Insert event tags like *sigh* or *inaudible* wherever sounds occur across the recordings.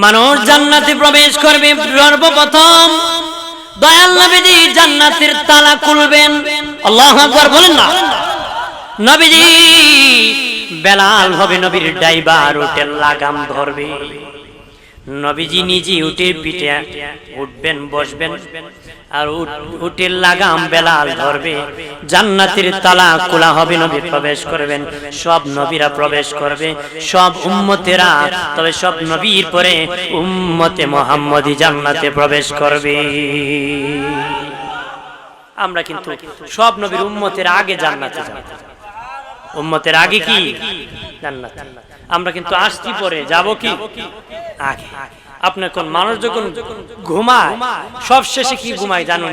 মানুষ জান্নাতে প্রবেশ করবে সর্বপ্রথম। দয়াল নবীজি জান্নাতের তালা খুলবেন। আল্লাহ আকবার বলেন না। নবীজি, বেলাল হবে নবীর ড্রাইভার উঠে লাগাম ধরবে। নবীজি নিজে উঠে পিঠে উঠবেন, বসবেন। আর উট- উটের লাগাম বেলাল ধরবে। জান্নাতের তালা খোলা হবে, নবী প্রবেশ করবেন। সব নবীরা প্রবেশ করবে। সব উম্মতেরা, তবে সব নবীর পরে উম্মতে মোহাম্মদী জান্নাতে প্রবেশ করবে। আমরা কিন্তু সব নবীর উম্মতের আগে জান্নাতে যাব। উম্মতের আগে কি? জান্নাত। আমরা কিন্তু আসছি পরে, যাব কি? আগে। আপনার কোন মানুষ যখন ঘুমায় সব শেষে কি ঘুমায় জানুন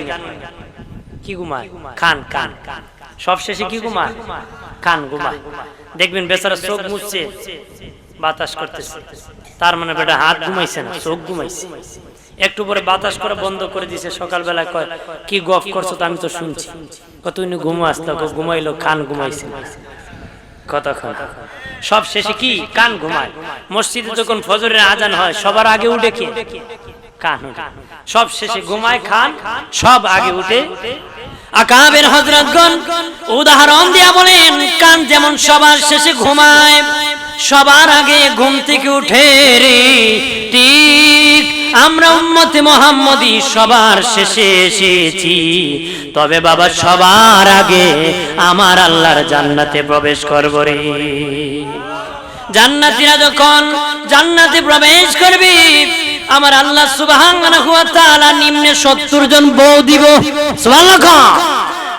কি ঘুমায়? খান কান সব শেষে কি ঘুমায়? কান ঘুমায়। দেখবেন বেচারা চোখ মুছছে বাতাস করতেছে। তার মানে বেটা হাত ঘুমাইছে না চোখ ঘুমাইছে। একটু পরে বাতাস করে বন্ধ করে দিছে সকালবেলা কয় কি গফ করছ তো আমি তো শুনছি। কত ঘুমো আসতো ঘুমাইলো কান ঘুমাইছে কতক্ষণ? সব শেষে কি কান ঘুমায়? মসজিদে যখন ফজরের আজান হয়, সবার আগে উঠে কি? কান। সব শেষে ঘুমায় খান, সব আগে উঠে। আকাবের হজরতগণ উদাহরণ দিয়া বলেন, কান যেমন সবার শেষে ঘুমায়, সবার আগে ঘুম থেকে উঠে রে, ঠিক আমরা উম্মতে মোহাম্মদী সবার শেষে এসেছি। তবে বাবা, সবার আগে আমার আল্লাহর জান্নাতে প্রবেশ করব রে। জান্নাতীরা যখন জান্নাতে প্রবেশ করবে, আমার আল্লাহ সুবহানাহু ওয়া তাআলা নিম্নে 70 জন বউ দিব। সুবহানাল্লাহ।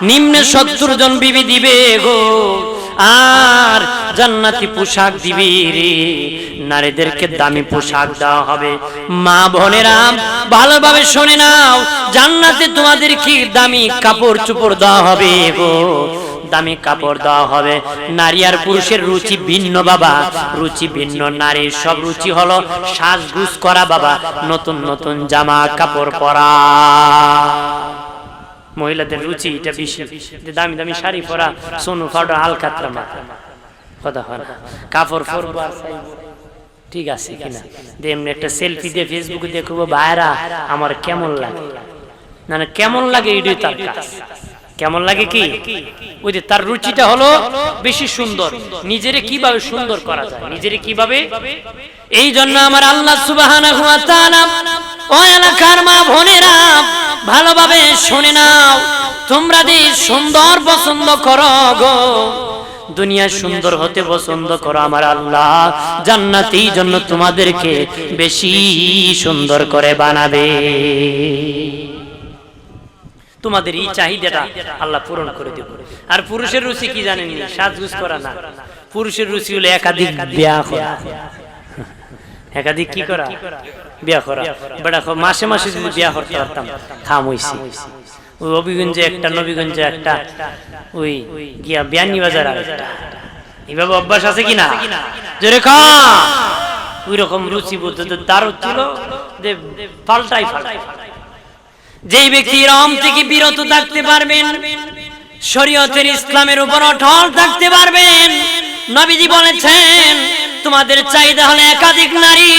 নিম্নে 70 জন বিবি দিবে গো। আর জান্নাতি পোশাক দিবি রে। নারীদেরকে দামি পোশাক দেওয়া হবে। মা বোনেরা, ভালোভাবে শুনে নাও, জান্নাতে তোমাদের কি দামি কাপড় চোপড় দেওয়া হবে গো? দামি কাপড় দেওয়া হবে। নারী আর পুরুষের রুচি ভিন্ন বাবা। রুচি ভিন্ন নারীর সব রুচি হলো সাজগুজ করা বাবা। নতুন নতুন জামা কাপড় পরা। মহিলাদের রুচি এটা বেশি। যে দামি দামি শাড়ি পরা সোনু ফাউডার আলকাতরা মাথা কথা হয় না। কাপড় পরবো। আর ঠিক আছে কিনা? দিয়ে এমনি একটা সেলফি দিয়ে ফেসবুকে দেখব ভাইরা আমার কেমন লাগে? না না কেমন লাগে এটাই তার? কাজ কেমন লাগে কি? ওই যে তার রুচিটা হলো বেশি সুন্দর। নিজেরে কীভাবে সুন্দর করা যায়? নিজেরে কীভাবে? এই জন্য আমার আল্লাহ তাআলা ও এলাকার মা বোনেরা ভালোভাবে শুনে নাও। তোমরা যে সুন্দর পছন্দ করো গো, দুনিয়া সুন্দর হতে পছন্দ করো আমার আল্লাহ। জান্নাতি জন্য তোমাদেরকে বেশি সুন্দর করে বানাবে। তোমাদের এই চাহিদাটা আল্লাহ পূরণ করে দেব। আর পুরুষের রুচি কি জানেন সাজগুজ করা না। পুরুষের রুচি হলো একাধিক বিয়া একাধিক কি করা? বিয়া করা। মাসে মাসে যদি বিয়া করতে পারতাম ওই অভিগঞ্জে একটা, নবীগঞ্জে একটা, ওই গিয়া বিয়ানি বাজার এইভাবে অভ্যাস আছে কিনা জোরে খা ওই রকম রুচি তার ছিল যে পাল্টাই পাল্টাই। যেই ব্যক্তি রম থেকে বিরত থাকতে পারবেন, শরীয়তের ইসলামের উপর অটল থাকতে পারবেন। নবীজি বলেছেন তোমাদের চাহিদা হলে একাধিক নারী।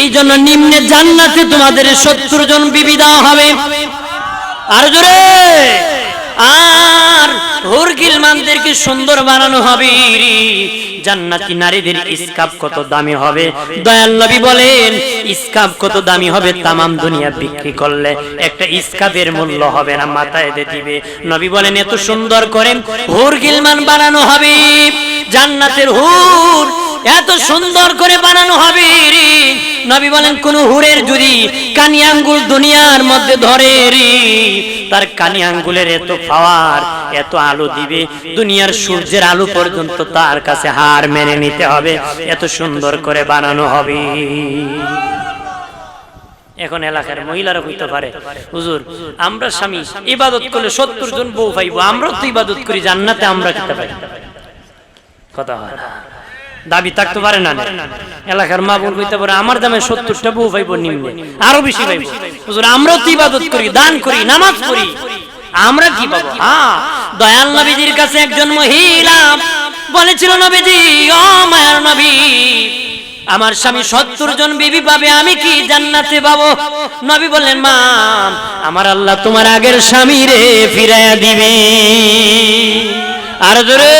এই জন্য নিম্নে জান্নাতে তোমাদের সত্তর জন বিবি দেওয়া হবে। আর জোরে! আর হুরগিল মানদেরকে সুন্দর বানানো হবে। জান্নাতি নারীদের ইসকাপ কত দামি হবে? দয়াল নবী বলেন, ইসকাপ কত দামি হবে তামাম দুনিয়া বিক্রি করলে। একটা ইসকাপের মূল্য হবে না, মাথায় দিবে। নবী বলেন, এত সুন্দর করেন হুর গিলমান বানানো হবে। জান্নাতের হুর এত সুন্দর করে বানানো হবে নবী বলেন, কোন হুরের যদি কানি আঙ্গুল দুনিয়ার মধ্যে ধরে তার কানি আঙ্গুলের এত পাওয়ার, এত আলো দিবে, দুনিয়ার সূর্যের আলো পর্যন্ত তার কাছে হার মেনে নিতে হবে, এত সুন্দর করে বানানো হবে। এখন এলাকার মহিলারা হইতে পারে, হুজুর, আমরা স্বামী, ইবাদত করলে সত্তর জন বউ পাইবো আমরাও তো ইবাদত করি, জান্নাতে আমরা খেতে পারি। কথা হয়। দাবি থাকতে পারে না এলাকার মা বোন কইতে পারে, আমার দামে সত্তরটা বউ পাইব নিম্নে, আরও বেশি পাইব। হুজুর, আমরাও তো ইবাদত করি, দান করি, নামাজ পড়ি। আমরা কি পাবো? হ্যাঁ দয়াল নবীজির কাছে একজন মহিলা বলেছিল, নবীজি, ও মায়ার নবী, আমার স্বামী সত্তর জন বিবি পাবে, আমি কি জান্নাতে পাবো? নবী বললেন, মা, আমার আল্লাহ তোমার আগের স্বামী রে ফিরাইয়া দিবে। আর জোরে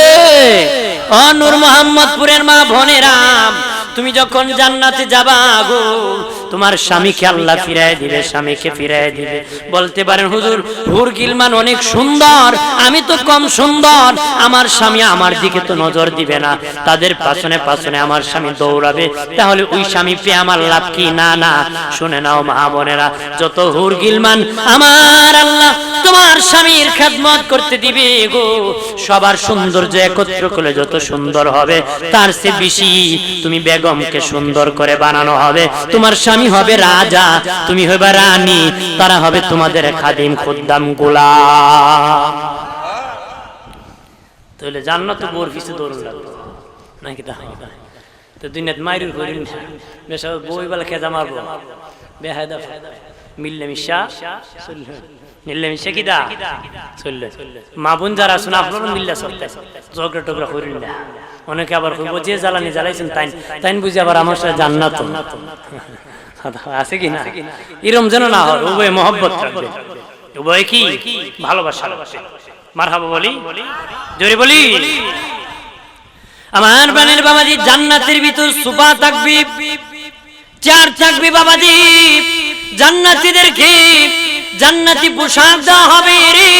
নূর মোহাম্মদপুরের মা ভনেরাম তুমি যখন জান্নাতে যাবা গো তোমার স্বামীকে আল্লাহ ফিরায় দিবে, স্বামীকে ফিরায় দিবে। বলতে পারেন, হুজুর, হুর গিলমান অনেক সুন্দর, আমি তো কম সুন্দর, আমার স্বামী আমার দিকে তো নজর দিবে না, তাদের পাছনে পাছনে আমার স্বামী দৌড়াবে, তাহলে ওই স্বামী পেয়ে আমার লাভ কি? না না, শুনে নাও মা বোনেরা, যত হুর গিলমান আমার আল্লাহ তোমার স্বামীর খেদমত করতে দিবে গো, সবার সৌন্দর্য একত্র করলে যত সুন্দর হবে, তার সে বেশি তুমি বেগমকে সুন্দর করে বানানো হবে, তোমার স্বামী হবে রাজা, তুমি হবে রানী, তারা হবে তোমাদের খাদিম খুদ্দাম গোলাম। তাহলে জান্নাত বোর পিছে দৌড় লাগতো নাকি তা? তো দুনিয়াত মাইরুর করি বেশ বই বেলা খেজা মারবো। বেহায়দা মিললে মিশা মিললে মিশা কি দা চললে। মা বোন যারা শুনে আপনার মিললে সত্য ঝগড়া টগড়া করিল না। অনেকে আবার কইব, যে জ্বালানি জ্বালাইছেন তাই তাই বুঝি আবার আমার সাথে জান্নাত *laughs* আছে কি না? এরম যেন না হয়, উভয় মহব্বত রাখবে উভয় কি? ভালোবাসা মারহাবা বলি, জোরে বলি। আমার প্রাণের বাবাজি জান্নাতের ভিতর সুপা থাকবি চার থাকবি বাবাজি জান্নাতীদেরকে জান্নাতি পোশাক দেওয়া হবে রে,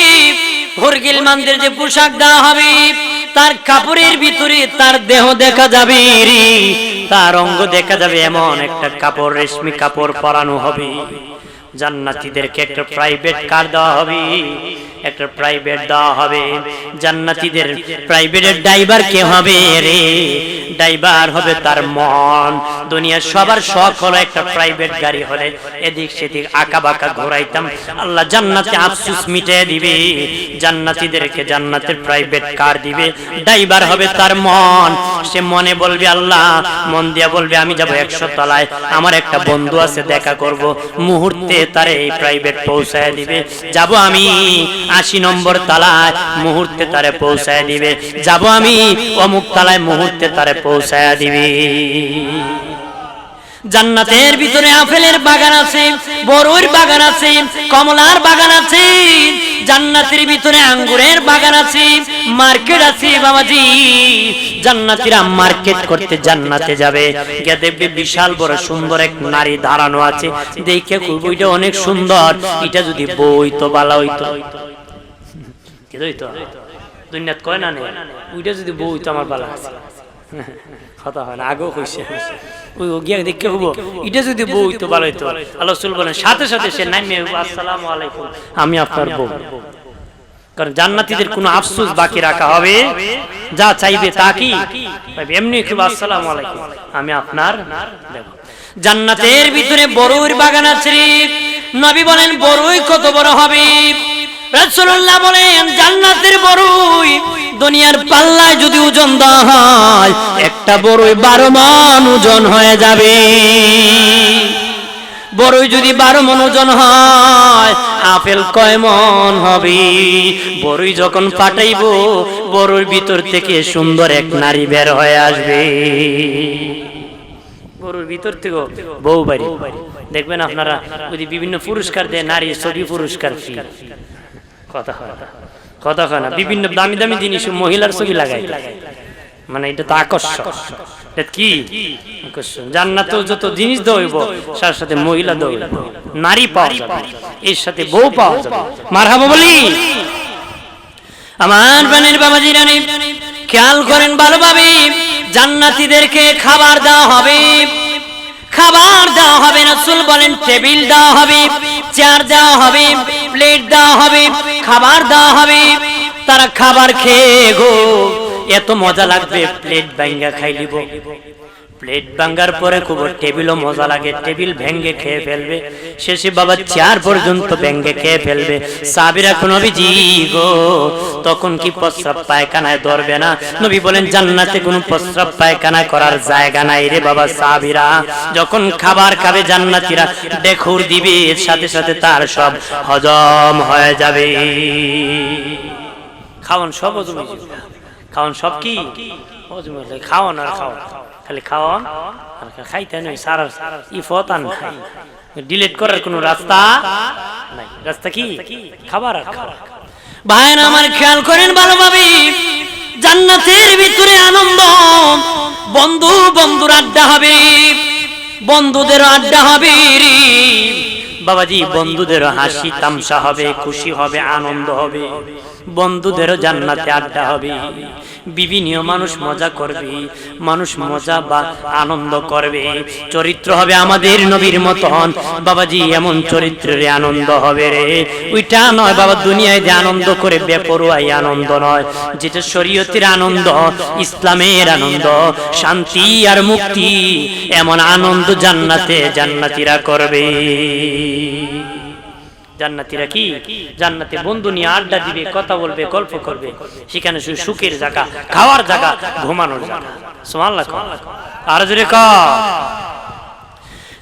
ভরগিল মানদের যে পোশাক দেওয়া হবে তার কাপড়ের ভিতরে তার দেহ দেখা যাবে তার অঙ্গ দেখা যাবে, এমন একটা কাপড়, রেশমি কাপড় পরানো হবে। জান্নাতীদেরকে একটা প্রাইভেট কার দেওয়া হবে, একটা প্রাইভেট দেওয়া হবে। জান্নাতীদের প্রাইভেটের ড্রাইভার কে হবে রে? ড্রাইভার হবে তার মন। দুনিয়ার সবার শখ হলো একটা প্রাইভেট গাড়ি হলে এদিক সেদিক আঁকা বাঁকা ঘোরাইতাম। আল্লাহ জান্নাতে আফসুস মিটিয়ে দিবে। জান্নাতীদেরকে জান্নাতের প্রাইভেট কার দিবে। ড্রাইভার হবে তার মন। সে মনে বলবে, আল্লাহ, মন দিয়া বলবে, আমি যাব একশো তলায়। আমার একটা বন্ধু আছে, দেখা করব। মুহূর্তে তারে প্রাইভেট পৌঁছায় দিবে। যাব আমি আশি নম্বর তালায় মুহূর্তে তারে পৌঁছায় দিবে। যাব আমি অমুক তালায় মুহূর্তে তারে পৌঁছায় দিবে। জান্নাতের ভিতরে আপেলের বাগান আছে বড়ইর বাগান আছে, কমলার বাগান আছে, জান্নাতের ভিতরে আঙ্গুরের বাগান আছে, মার্কেট আছে বাবাজি। জান্নাতিরা মার্কেট করতে জান্নাতে যাবে। গিয়ে দেখবে বিশাল বড় সুন্দর এক নারী দাঁড়ানো আছে। দেখে খুব ওইটা অনেক সুন্দর। এটা যদি বই তো বালা হইতো। কি হইতো? দুনিয়াত কয় না নে? ওইটা যদি বই তো আমার বালা আছে। কথা হয় না আগেও ওই গিয়া দেখে হব। এটা যদি বউ তো। ভালো হইতো আল্লাহ রসুল বলেন সাথে সাথে সে আসসালামু আলাইকুম। আমি আপনার বউ। কারণ জান্নাতীদের কোনো আফসোস বাকি রাখা হবে। যা চাইবে তা কি? এমনি আসসালামু আলাইকুম। আমি আপনার জান্নাতের ভিতরে বড়ুর বাগান আছে। নবী বলেন বড়ুই কত বড় হবে। রাসূলুল্লাহ বলেন জান্নাতের বড়ুই। দুনিয়ার পাল্লায় যদি ওজন দেওয়া হয়, একটা বড়ুই বারো মন ওজন হয়ে যাবে। বড়ই যদি বারো মন ওজন হয়, আপেল কয় মন হবে? বড়ই যখন পাঠাইব বড়ইর ভিতর থেকে সুন্দর এক নারী বের হয়ে আসবে। ভিতর থেকে দেখবেন আপনারা যদি বিভিন্ন পুরস্কার দেয় নারী ছবি পুরস্কার কথা হয়। কথা হয় না বিভিন্ন দামি দামি জিনিস মহিলার ছবি লাগাই মানে এটা তো আকর্ষণ। এটা কি? আকর্ষণ। জান্নাতেও যত জিনিস দইব তার সাথে মহিলা দইব নারী পাওয়া যাবে। এর সাথে বউ পাওয়া যাবে। মারহাবা বলি। আমার বানের রানী খেয়াল করেন ভালোভাবে জান্নাতীদেরকে খাবার দেওয়া হবে। খাবার দেওয়া হবে, রাসূল বলেন, টেবিল দেওয়া হবে, চেয়ার দেওয়া হবে, প্লেট দেওয়া হবে, খাবার দেওয়া হবে। তারা খাবার খেয়ে গো, এত মজা লাগবে, প্লেট ব্যাঙ্গা খাই খাইলিব প্লেট ভাঙ্গার পরে খুব টেবিলও মজা লাগে। টেবিল ভেঙ্গে খেয়ে ফেলবে। শেষে বাবা চেয়ার পর্যন্ত ভেঙ্গে খেয়ে ফেলবে। সাবিরা নবীজি গো তখন কি প্রস্রাব পায়খানায় ধরবে না? নবী বলেন জান্নাতে কোনো প্রস্রাব পায়খানা করার জায়গা নাই রে বাবা সাবিরা। যখন খাবার খাবে জান্নাতীরা দেখুর দিবে এর সাথে সাথে তার সব হজম হয়ে যাবে। খাওয়ান সব হজম। খাওয়ান সব কি? খালি খাইতে নয় সারা ই ফতান ডিলিট করার কোনো রাস্তা নাই। রাস্তা কি? খাবার আমার খেয়াল করেন জান্নাতের ভিতরে আনন্দ। বন্ধু, বন্ধুর আড্ডা হবে। বন্ধুদের আড্ডা হবে বাবাজি বন্ধুদের হাসি তামসা হবে, খুশি হবে, আনন্দ হবে। বন্ধুদেরও জান্নাতে আড্ডা হবে। বিভিন্ন মানুষ মজা করবে, মানুষ মজা বা আনন্দ করবে। চরিত্র হবে আমাদের নবীর মতন। বাবাজি, এমন চরিত্রের আনন্দ হবে রে। ওইটা নয়, বাবা, দুনিয়ায় যে আনন্দ করে বেপরোয়াই আনন্দ নয়। যেটা শরীয়তের আনন্দ, ইসলামের আনন্দ, শান্তি আর মুক্তি, এমন আনন্দ জান্নাতে জান্নাতিরা করবে। জান্নাতিরা কি? জান্নাতে বন্ধু নিয়ে আড্ডা দিবে, কথা বলবে, গল্প করবে। সেখানে শুধু সুখের জায়গা, খাওয়ার জায়গা, ঘুমানোর জায়গা। আর ক।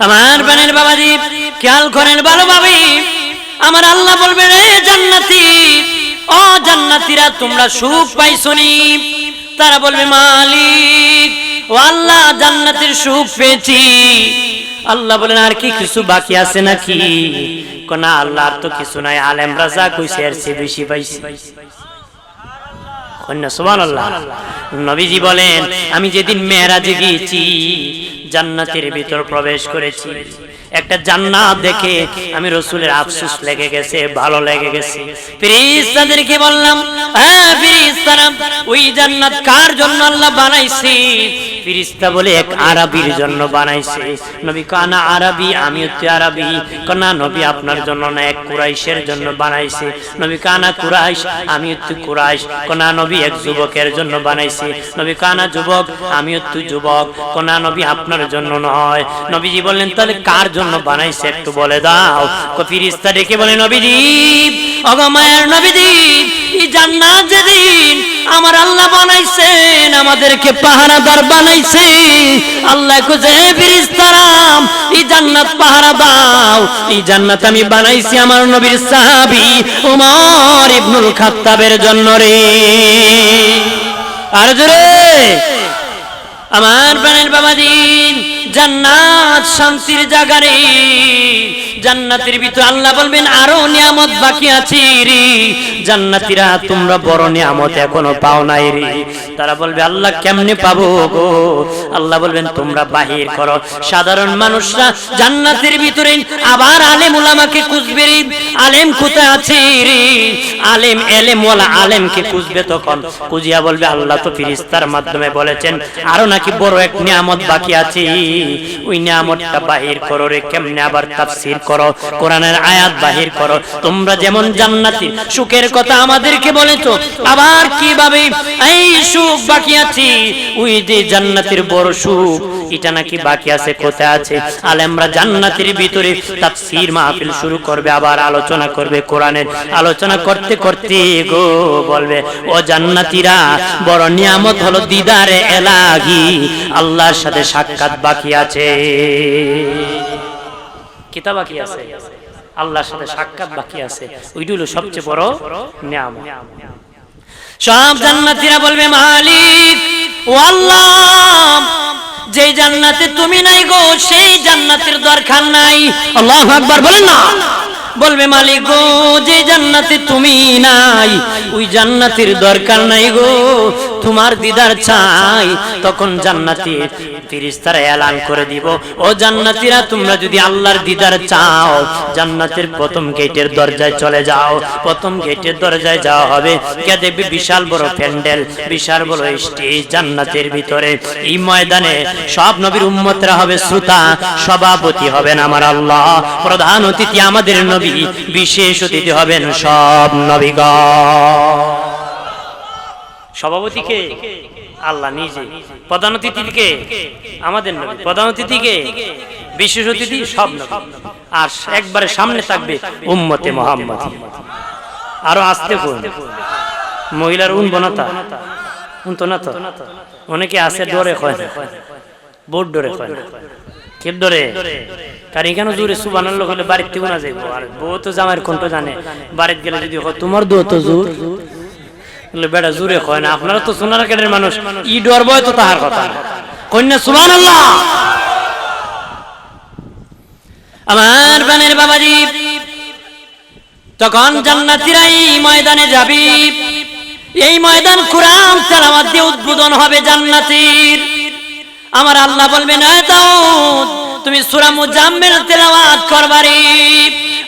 আমার বানের বাবাজি, খেয়াল করেন ভালোভাবে। আমার আল্লাহ বলবে রে জান্নাতি, ও জান্নাতিরা, তোমরা সুখ পাইছনি তারা বলবে, মালিক আল্লাহ, জান্নাতের সুখ পেয়েছি। আল্লাহ বলেন, আর কি কিছু বাকি আছে নাকি? না, আল্লাহ তো কিছু নাই। আলেম রাজা কইছে, এর চেয়ে বেশি পাইছি। নবীজি বলেন, আমি যেদিন মেয়েরাজে গিয়েছি, জান্নাতের ভিতর প্রবেশ করেছি। একটা জান্নাত দেখে আমি রসুলের আফসুস লেগে গেছে, ভালো লেগে গেছে। ফিরিস্তাদেরকে বললাম হ্যাঁ ফিরিস্তারা ওই জান্নাত কার জন্য আল্লাহ বানাইছে? ফিরিস্তা বলে এক আরবির জন্য বানাইছে। নবী কানা আরবি আমি হচ্ছে আরবি। কনা নবী আপনার জন্য না, এক কুরাইশের জন্য বানাইছে। নবী কানা কুরাইশ আমি হচ্ছে কুরাইশ। কনা নবী এক যুবকের জন্য বানাইছে। নবী কানা যুবক আমি হচ্ছে যুবক। কনা নবী আপনার জন্য নয়। নবীজি বললেন, তাহলে কার জন্য বানাইছে একটু বলে দাও? ফিরিস্তা ডেকে বলে, নবীজি অগমায়ের নবীজি জান্নাত আমার আল্লাহ বানাইছেন, আমাদেরকে পাহারাদার বানাইছে আল্লাহ খুঁজে ফিরিস্তারাম, এই জান্নাত পাহারা দাও, এই জান্নাত আমি বানাইছি আমার নবীর সাহাবী উমর ইবনুল খাত্তাবের জন্য রে। আর জোরে, আমার প্রাণের বাবাজি জান্নাত শান্তির জায়গা রে। জান্নাতের ভিতর আল্লাহ বলবেন, আরও নিয়ামত বাকি আছে রে। জান্নাতীরা, তোমরা বড় নিয়ামত এখনও পাও নাই রে। তারা বলবে, আল্লাহ কেমনে পাবো গো? আল্লাহ বলবেন, তোমরা বাহির করো। সাধারণ মানুষরা জান্নাতের ভিতরে আবার আলেম উলামাকে খুঁজবে আলেম কোথায় আছে রে? আলেম এলেম ওয়ালা আলেমকে খুঁজবে তখন। খুঁজিয়া বলবে, আল্লাহ তো ফিরিস্তার মাধ্যমে বলেছেন, আরও নাকি বড় এক নিয়ামত বাকি আছে। ওই নিয়ামতটা বাহির করো রে, কেমনে আবার তাফসীর করো? কোরআনের আয়াত বাহির করো। তোমরা যেমন জান্নাতি, সুখের কথা আমাদেরকে বলেছ, আবার কীভাবে? এই সুখ বাকি আছে। ওই যে জান্নাতের বড় সুখ, এটা নাকি বাকি আছে, কোথায় আছে? আলেমরা জান্নাতের ভিতরে তাফসীর মাহফিল শুরু করবে, আবার আলোচনা করবে কোরআনের। আলোচনা করতে করতে গো বলবে, ও জান্নাতীরা, বড় নিয়ামত হলো দিদারে এলাহি, আল্লাহর সাথে সাক্ষাৎ বাকি আছে। কিতা বাকি আছে, আল্লাহর সাথে সাক্ষাৎ বাকি আছে। ওইটা হলো সবচেয়ে বড় নিয়ামত। সব জান্নাতিরা বলবে, মালিক, ও আল্লাহ যে জান্নাতে তুমি নাই গো, সেই জান্নাতের দরকার নাই। আল্লাহু আকবার বলেন না। বলবে, মালিক গো যে জান্নাতে তুমি নাই, ওই জান্নাতের দরকার নাই গো। তোমার দিদার চাই, তখন জান্নাতি ফিরিস্তারা এলান করে দিব। ও জান্নাতীরা, তোমরা যদি আল্লাহর দিদার চাও, জান্নাতের প্রথম গেটের দরজায় চলে যাও। প্রথম গেটের দরজায় যাওয়া হবে। কে দেখবে? বিশাল বড় প্যান্ডেল, বিশাল বড় স্টেজ জান্নাতের ভিতরে। এই ময়দানে সব নবীর উম্মতরা হবে শ্রোতা, সভাপতি হবেন আমার আল্লাহ। প্রধান অতিথি আমাদের নবী, বিশেষ অতিথি হবেন সব নবীগণ। সভাপতিকে আল্লাহ নিজে। প্রধান অতিথিকে আমাদের নবী। প্রধান অতিথিকে বিশেষ অতিথি সব নবী। আর একবারে সামনে থাকবে উম্মতে মোহাম্মদ। আরও আসতে কোন মহিলার উন বনতা উন তো না তো অনেকে আছে ডরে কয় না। বোর্ড ডরে কয় না। কে ডরে? কারণ এখানে জোরে সুবানাল্লাহ হলে বাড়িতে না যাইব। আর বউ তো জামাইয়ের কণ্ঠ জানে। বাড়িতে গেলে যদি তোমার দো তো জোর। বেটা জুড়ে হয় না আপনারা তো সোনার কেটের মানুষ। ই ডর বয় তো তাহার কথা। কন্যা সুবান আল্লাহ আমার বানের বাবাজি তখন জান্নাতীরা এই ময়দানে যাবি। এই ময়দান কুরআন তেলাওয়াত দিয়ে উদ্বোধন হবে জান্নাতীর। আমার আল্লাহ বলবেন "এ দাউদ তুমি সূরা মুজাম্মিল তেলাওয়াত করবারি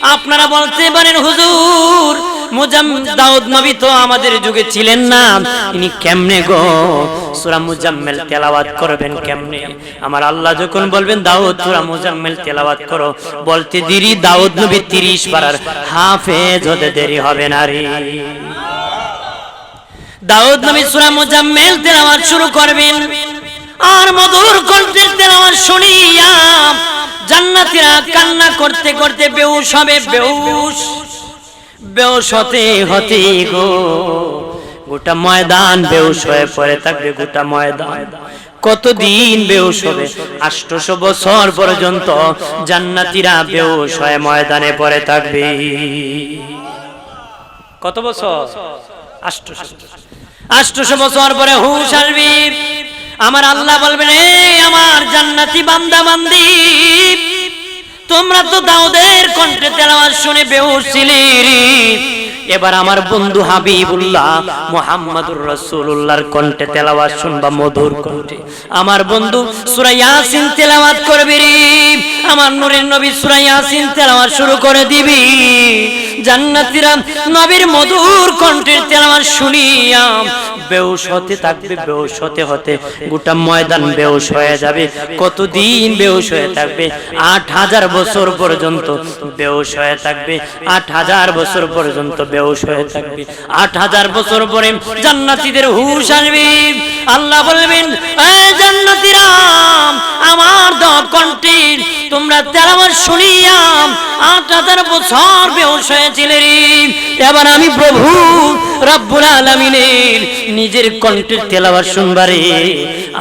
আপনারা বলতে পারেন হুজুর মুজাম দাউদ নবী তো আমাদের যুগে ছিলেন না। ইনি কেমনে গো? মুজাম্মিল তেলাওয়াত করবেন কেমনে? আমার আল্লাহ যখন বলবেন, দাউদ মুজাম্মিল তেলাওয়াত করো। বলতে দেরি, দাউদ নবী 30 পারার হাফেজ হতে দেরি হবে না রে। দাউদ নবী মুজাম্মিল তেলাওয়াত শুরু করবেন। আর মধুর কণ্ঠের তেলাওয়াত শুনিয়া কান্না করতে করতে বেহুশ হবে, বেহুশ। বেহুশ হতে হতে গো। গোটা ময়দান বেহুশ হয়ে পড়ে থাকবে, গোটা ময়দান। কতদিন বেহুশ হবে? আষ্টশো বছর পর্যন্ত জান্নাতীরা বেহুশ হয়ে ময়দানে পড়ে থাকবে। কত বছর? আষ্টশো। আষ্টশো বছর পরে হুশ আসবি। আমার আল্লাহ বলবেন, এই আমার জান্নাতি বান্দা বান্দি। তোমরা তো দাউদের কণ্ঠে তেলাওয়াত শুনে বেহুশ এবার আমার বন্ধু হাবিবুল্লাহ মুহাম্মাদুর রাসূলুল্লাহর কণ্ঠে তেলাওয়াত শুনবা মধুর কণ্ঠে। আমার বন্ধু সূরা ইয়াসিন তেলাওয়াত করবি আমার নূরের নবী সূরা ইয়াসিন তেলাওয়াত শুরু করে দিবি। জান্নাতীরা নবীর মধুর কণ্ঠের তেলাওয়াত শুনিয়া বেহুশ হতে থাকবে বেহুশ হতে হতে গোটা ময়দান বেহুশ হয়ে যাবে। কতদিন বেহুশ হয়ে থাকবে? আট হাজার বছর পর্যন্ত বেহুশ হয়ে থাকবে। আট হাজার বছর পর্যন্ত বেহুশ হয়ে থাকবে। আট হাজার বছর পরে জান্নাতীদের হুশ আসবে। আল্লাহ বলবেন জান্নাতীরা, আমার দশ কণ্ঠে তোমরা তেলাওয়াত শুনিয়া আট হাজার বছর বেহুশ হয়েছিলে রে। এবার আমি প্রভু রব্বুল আলামিনের নিজের কণ্ঠের তেলাওয়াত শুনবারে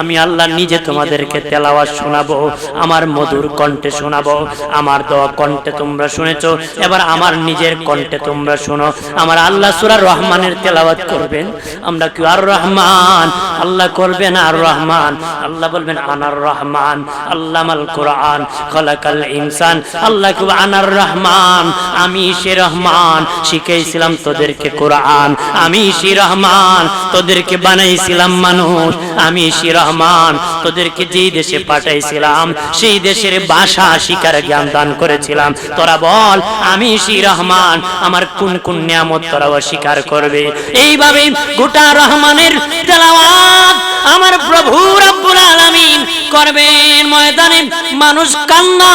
আমি আল্লাহ নিজে তোমাদেরকে তেলাওয়াত শোনাবো, আমার মধুর কণ্ঠে শোনাবো, আমার দেওয়া কণ্ঠে তোমরা শুনেছো, এবার আমার নিজের কণ্ঠে তোমরা শোনো। আমার আল্লাহ সূরা রহমানের তেলাওয়াত করবেন, আমরা কি আর রহমান? আল্লাহ করবেন আর রহমান। আল্লাহ বলবেন, আনার রহমান, আল্লামাল কোরআন, খলাকাল ইনসান। আল্লাহ কি আনার রহমান, আমি সে রহমান, শিখাইছিলাম তোদেরকে কোরআন। আমি সে রহমান, তোদেরকে বানাইছিলাম মানুষ। আমি সে রহমান, তোদেরকে যেই দেশে পাঠাইছিলাম, সেই দেশের ভাষা শিকার জ্ঞান দান করেছিলাম। তোরা বল, আমি সে রহমান, আমার কোন কোন নিয়ামত তোরা অস্বীকার করবে? এইভাবে গোটা রহমানের তেলাওয়াত আমার প্রভু রব্বুল আলামিন করবেন ময়দানে মানুষ কান্না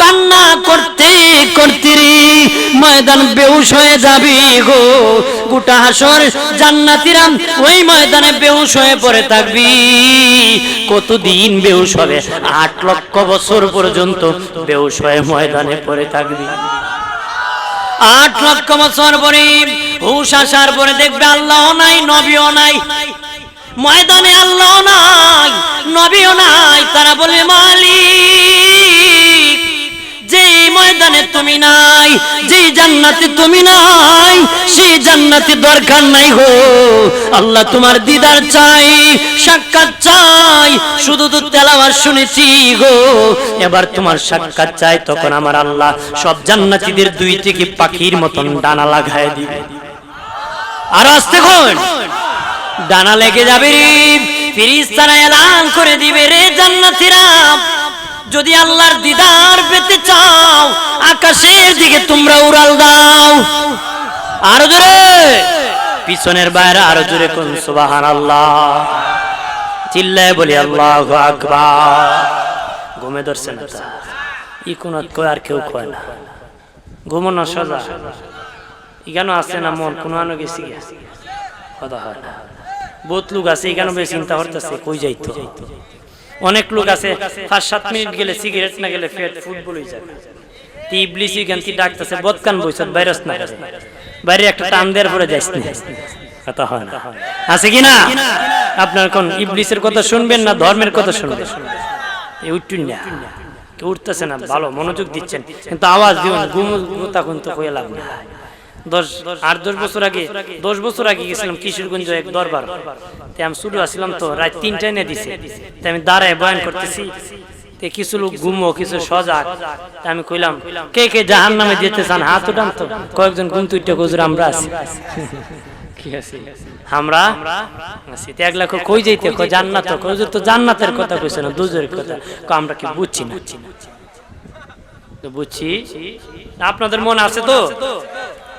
কান্না করতে করতে ময়দান বেউস হয়ে যাবে গো। গোটা হাসর জান্নাতীরা ওই ময়দানে বেউস হয়ে পড়ে থাকবি। কতদিন বেউস হবে? আট লক্ষ বছর পর্যন্ত বেউস হয়ে ময়দানে পড়ে থাকবি। আট লক্ষ বছর পরে হুশ আসার পরে দেখবে আল্লাহ নাই, নবীও নাই। ময়দানে আল্লাহ নাই, নবীও নাই, তারা বলে, মালিক যে ময়দানে তুমি নাই যে জান্নাতে তুমি নাই, সেই জান্নাতে দরকার নাই গো আল্লাহ তোমার দিদার চাই, সাক্ষাৎ চাই, শুধু তো তেলাওয়াত শুনেছি গো। এবার তোমার সাক্ষাৎ চাই, তখন আমার আল্লাহ সব জান্নাতীদের দুই থেকে পাখির মতন ডানা লাগায় দিবে। আর আসতে কোন। ডানা লেগে যাবে। রে ফিরিস্তারা এলান করে দিবে রে জান্নাতীরা। যদি আল্লাহর দিদার পেতে চাও, আকাশের দিকে তোমরা উড়াল দাও। আরও জোরে। পিছনের বাইরে আরও জোরে কোন সুবাহান আল্লাহ চিল্লায় বলি, আল্লাহ আকবার। ঘুমে ধরছে না। ই কোন কয় আর কেউ কয় না। ঘুমানো সোজা। কেন আছে না মন? কোনো আনো গেছে কথা হয় না। বহুত লোক আছে এখানে বেশ চিন্তা করতেছে, কই যাইতো? অনেক লোক আছে, পাঁচ, সাত মিনিট গেলে সিগারেট না গেলে ফেট ফুটবল হয়ে যাবে। ইবলিস ডাকতেছে বইছত, ভাইরাস না বাইরে একটা টান দেওয়ার পরে যাইস কথা হয় না। আছে কি না? আপনার কোন ইবলিসের কথা শুনবেন না ধর্মের কথা শুনবেন? এই উঠুন না। উঠতেছে না, ভালো মনোযোগ দিচ্ছেন, কিন্তু আওয়াজ দিবেন ঘুম তখন তো লাভ না দশ, আট, দশ বছর আগে, দশ বছর আগে গেছিলাম কিশোরগঞ্জ এক দরবার। তে আমি শুরু আসলাম তো, রাত তিনটায় নিয়ে দিছে। আমি দাঁড়ায় বয়ান করতেছি। কিছু লোক ঘুমো, কিছু সজাগ। আমি কইলাম, কে কে জাহান নামে যেতে চান, হাত উঠান তো। কয়েকজন ঘুম তুইটা আমরা আছি। আমরা কই যাইতে? কই জান্নাত কই তো জান্নাতের কথা কইছে না দুজের কথা। কই আমরা কি বুঝছি না? বুঝছি। আপনাদের মনে আছে তো?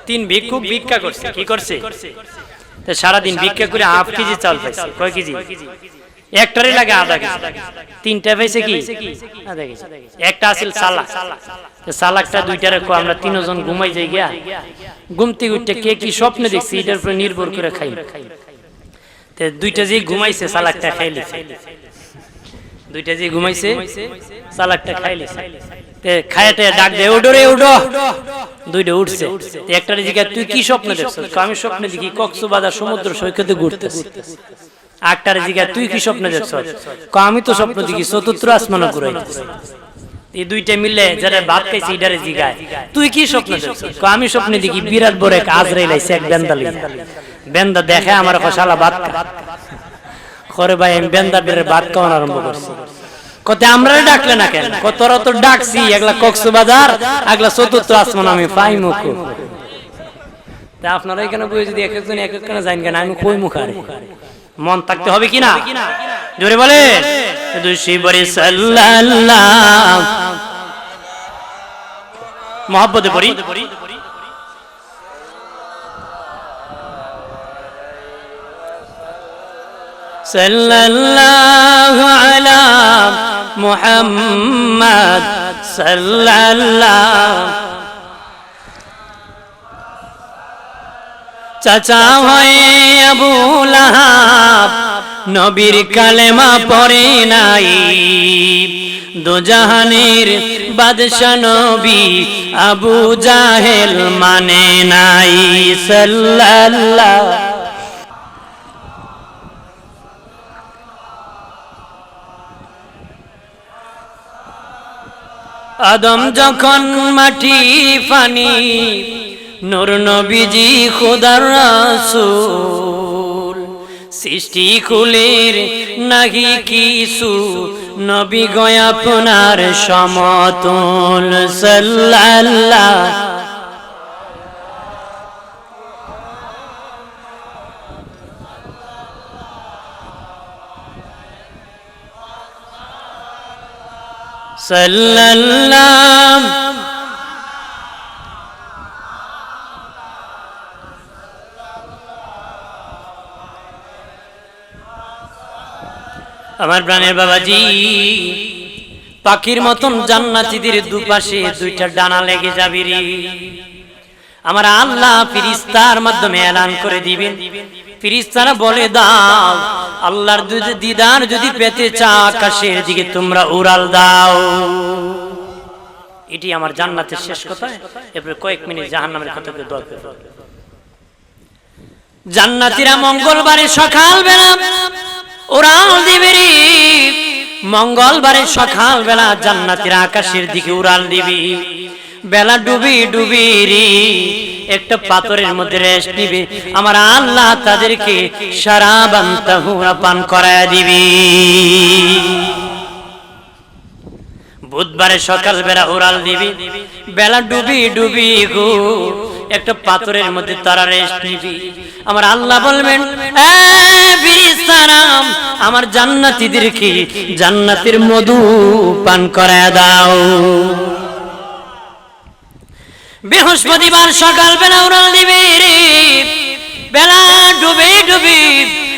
তিন ভিক্ষুক ভিক্ষা করছে কি করছে। তো সারাদিন ভিক্ষা করে হাফ কেজি চাল পাইছে। কয় কেজি? একটারই লাগে আধা কেজি। তিনটা পাইছে কি? আধা কেজি। একটা আছিল সালাক তো সালাকটা দুইটারে কো আমরা তিনজন ঘুমাই যাই গিয়া। ঘুমতে উঠতে কে কি স্বপ্নে দেখছি এটার উপরে নির্ভর করে খাই। তো দুইটা যে ঘুমাইছে সালাকটা খাইলে দুইটা যে ঘুমাইছে সালাকটা খাইলে তে খায়াতে ডাক দে উডো রে উডো দুইটা উঠছে। একটা জিজ্ঞাসা তুই কি স্বপ্ন দেখছিস? আমি স্বপ্নে দেখি কক্সবাজার সমুদ্র সৈকতে ঘুরতেছি। আটটার তুই কি স্বপ্ন আমি তো স্বপ্ন দেখি চতুর্থ এই দুইটা মিললে যারা ভাত খাইছে ইডারে জিগায়, তুই কি স্বপ্ন দেখছিস? আমি স্বপ্নে দেখি বিরাট বড় এক আজরাইল আইছে এক বেন্দালি বেন্দা দেখে আমার কষালা ভাত খা। করে ভাই, আমি বেন্দাদের ভাত খাওয়ানো আরম্ভ করছি। কতে আমরা ডাকলে না কেন? কতরা তো ডাকছি, একলা কক্সবাজার, একলা চতুর্থ আসমান, আমি পাই মুখ তা আপনারা এখানে বই যদি এক একজন এক একখানে যাইন কেন, আমি কই মন থাকতে হবে কি না? জোরে বলে সাল্লাল্লাহ। মহব্বতে পড়ি। সাল্লাল্লাহু আলা মোহাম্মদ সাল্লাল্লাহ চাচা হয়ে আবু নবীর কালেমা পরে নাই। দুজাহানের বাদশা নবী আবু জাহেল মানে নাই, সাল্লাল্লাহ। আদম যখন মাটি পানি, নূর নবীজি খোদার রাসূল। সৃষ্টি কুলের নাহি কিছু, নবী গয় আপনার সমতল সাল্লাল্লাহ। সাল্লাল্লাহ আমার প্রাণের বাবাজি, পাখির মতন জান্নাতীদের দুপাশে দুইটা ডানা লেগে যাবি রে। আমার আল্লাহ ফিরিস্তার মাধ্যমে এলান করে দিবেন। ফিরিস্তারা বলে দাও, আল্লাহর দুধ- দিদার যদি পেতে চাও আকাশের দিকে তোমরা উড়াল দাও। এটি আমার জান্নাতের শেষ কথা। এরপরে কয়েক মিনিট জাহান্নামের কথা বলে দোয়া করব। জান্নাতীরা মঙ্গলবারে সকাল বেলা উড়াল দিবে মঙ্গলবারে সকাল বেলা জান্নাতীরা আকাশের দিকে উড়াল দিবি। বেলা ডুবি ডুবি রে একটা পাথরের মধ্যে রেস্ট নিবে। আমার আল্লাহ তাদেরকে সারা বান্তাহুরা পান করায় দিবি। বুধবারে সকাল বেলা উড়াল দিবি বেলা ডুবি ডুবি গো একটা পাথরের মধ্যে তারা রেস্ট নিবি। আমার আল্লাহ বলবেন "এ ফিরিস্তারাম, আমার জান্নাতীদেরকে জান্নাতের মধু পান করায় দাও। বৃহস্পতিবার সকাল বেলা উড়াল দিবে রে। বেলা ডুবে ডুবে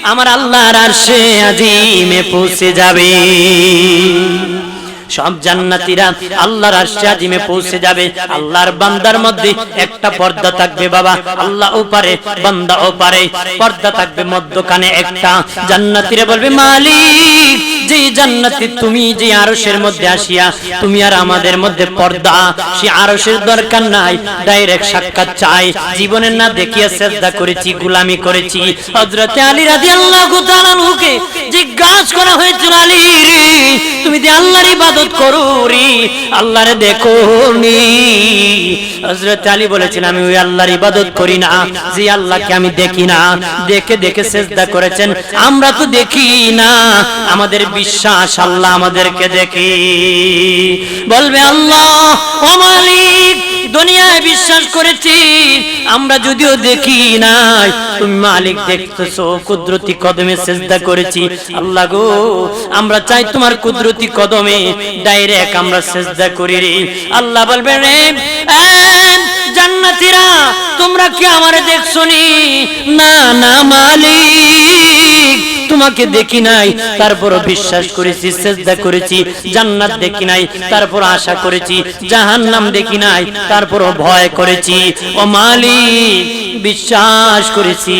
আমার আল্লাহর সে আজিমে পৌঁছে যাবে। সব জান্নাতীরা আল্লাহর আরশে আজিমে পৌঁছে যাবে। আল্লাহর বান্দার মধ্যে একটা পর্দা থাকবে বাবা। আল্লাহ ওপারে বান্দা ওপারে পর্দা থাকবে মধ্যখানে একটা। জান্নাতীরা বলবে, মালিক, যে জান্নাতি তুমি যে আরশের মধ্যে আসিয়া, তুমি আর আমাদের মধ্যে পর্দা। সে আরশের দরকার নাই, ডাইরেক্ট সাক্ষাৎ চাই জীবনে না দেখিয়া শ্রদ্ধা করেছি, গুলামি করেছি। হযরতে আলী রাদিয়াল্লাহু তাআলা নুকে জিজ্ঞাসা করা হয়েছিল, আলী তুমি যে আল্লাহর ইবাদত ইবাদত করুরি, আল্লাহরে দেখো নি। হযরত আলী বলেছেন, আমি ওই আল্লাহর ইবাদত করি না, যে আল্লাহকে আমি দেখি না। দেখে দেখে সেজদা করেছেন, আমরা তো দেখি না। আমাদের বিশ্বাস আল্লাহ আমাদেরকে দেখি। বলবে, আল্লাহ ও মালিক দুনিয়ায় বিশ্বাস করেছি, আমরা যদিও দেখি নাই। তুমি মালিক দেখতেছো, কুদরতি কদমে সেজদা করেছি। আল্লাহ গো, আমরা চাই তোমার কুদরতি কদমে ডাইরেক্ট আমরা সেজদা করি রে। আল্লাহ বলবে রে জান্নাতীরা, তোমরা কি আমারে দেখছ না না, মালিক। তোমাকে দেখি নাই। তারপরও বিশ্বাস করেছি চেষ্টা করেছি, জান্নাত দেখি নাই। তারপর আশা করেছি, জাহান্নাম দেখি নাই। তারপরও ভয় করেছি। ও মালিক, বিশ্বাস করেছি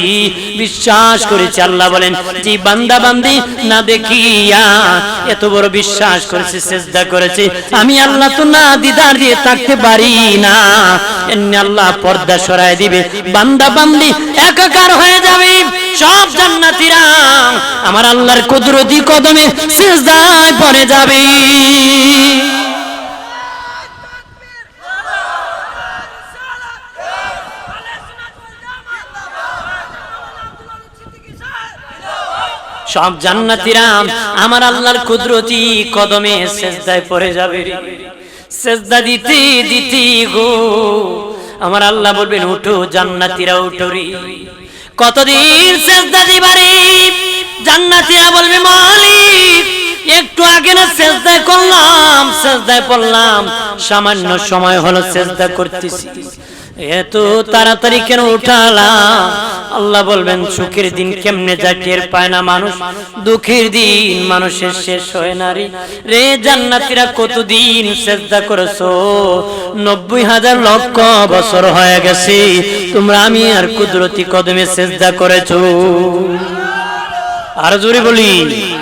বিশ্বাস করেছি। আল্লাহ বলেন, যে বান্দা বান্দি না দেখিয়া এত বড় বিশ্বাস করেছে, সেজদা করেছে, আমি আল্লাহ তো না দিদার দিয়ে থাকতে পারি না। এমনি আল্লাহ পর্দা সরায় দিবে। বান্দা বান্দি একাকার হয়ে যাবে। সব জান্নাতীরা আমার আল্লাহর কুদরতি কদমে সিজদায় পড়ে যাবে। সব জান্নাতীরা আমার আল্লাহর কুদরতি কদমে সেজদায় পড়ে যাবে। সেজদা দিতে দিতে গো, আমার আল্লাহ বলবেন, উঠো জান্নাতীরা, উঠো রে। কতদিন সেজদা দিবারে জান্নাতীরা বলবে মালিক, একটু আগে না সেজদায় করলাম, সেজদায় পড়লাম। সামান্য সময় হলো সেজদা করতেছি। এত তাড়াতাড়ি কেন উঠালা? আল্লাহ বলবেন, সুখের দিন কেমনে যায় টের পায় না মানুষ? দুঃখের দিন মানুষের শেষ হয় না রে। রে জান্নাতীরা কতদিন চেষ্টা করেছ? নব্বই হাজার লক্ষ বছর হয়ে গেছে। তোমরা আমি আর কুদরতি কদমে চেষ্টা করেছ। আর জোরে বলি।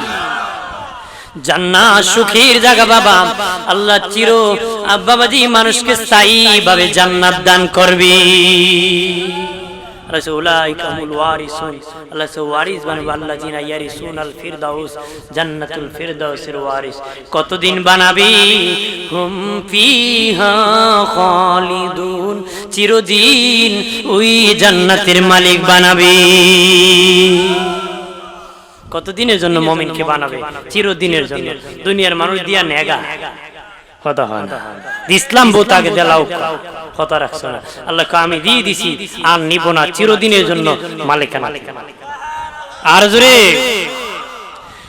জান্নাত সুখের জায়গা বাবা। আল্লাহ চির বাবাজি মানুষকে স্থায়ী ভাবে জান্নাত দান করবে। আল্লাহ কতদিন বানাবি? হুম খালিদুন। চিরদিন ওই জান্নাতের মালিক বানাবে। কতদিনের জন্য মমিনকে বানাবে? চিরদিনের জন্য। দুনিয়ার মানুষ দিয়া নেগা। কথা হয় না। ইসলাম বউ তাকে দেলাও কথা রাখছো না। আল্লাহ আমি দিয়ে দিছি আর নিব না। চিরদিনের জন্য মালিকানা আর জোরে।